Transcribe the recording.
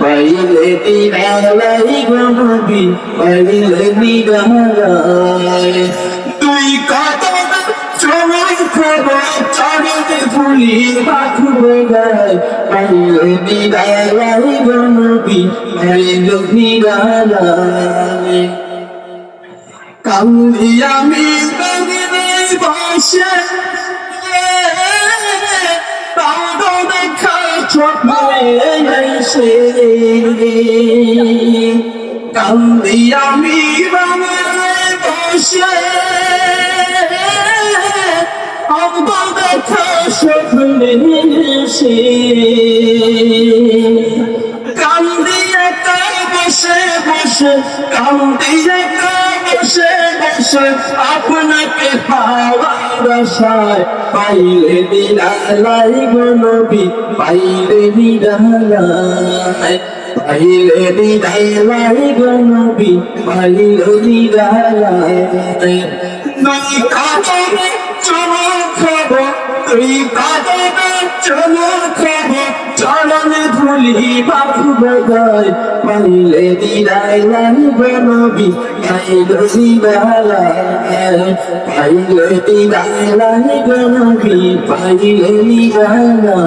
পাইলে দিনালাই তুই কত চমক খবর চড়তে ফুলি বাকুবে গায় পাইলে দিনালাই গনবি পাইলে তাও চোখে কান্দি আমি বসে দেখা স্বপ্নে এসে কান্দি একা বসে বসে কান্দি একা বসে বসে আপনাকে পাওয়ার আশায় পাইলে দিলাই গনবি পাইলে দিলাই পাইলে দিলাই গনবি পাইলে দিলাই নাই কাজে চমক খবর তুই কাজে চমক খবর। কুলি বাফুবদাই পাইলে দিলাই লাগবে নবী পাইলে দিবালা পাইলে দিলাই লাগবে নবী পাইলে দিবালা